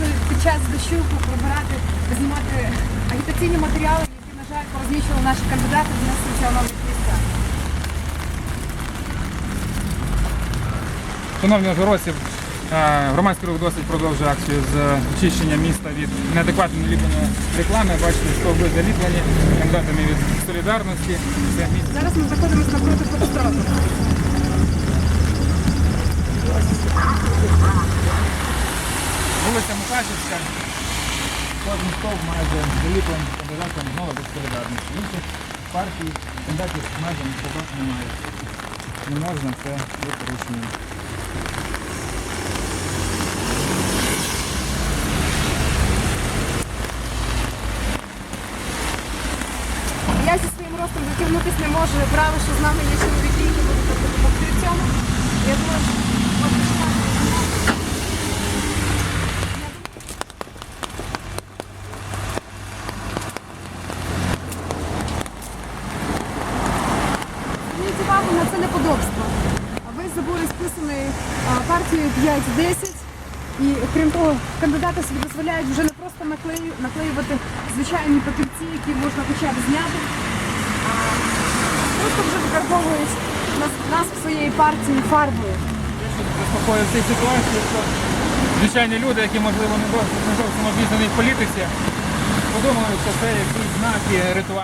вийшли під час дощу прибирати, знімати агітаційні матеріали, які, на жаль, порозміщували наші кандидати в національних місцях. Шановні ужгородці, е, громадський рух досить продовжує акцію з очищення міста від неадекватної наліпленої реклами. Бачите, стовби заліплені кандидатами від солідарності. Зараз ми знаходимося напроти фотострату. Вулиця Мукачівська. Кожен стовп майже заліплений кандидатом знову від солідарності. Інших партій, кандидатів майже нікого немає. Не можна, це є. Я зі своїм ростом дотягнутися не можу. Правильно, що з нами є чоловіки, на це неподобство. Весь забор розписаний партією 5-10. І крім того, кандидати собі дозволяють вже не просто наклеювати звичайні папірці, які можна хоча б зняти, а просто вже викарбовують нас, нас в своєї партії фарбою. заспокоює цій ситуації, що звичайні люди, які можливо не зовсім обізнані в політиці, подумали, що це якісь знаки ритуальні.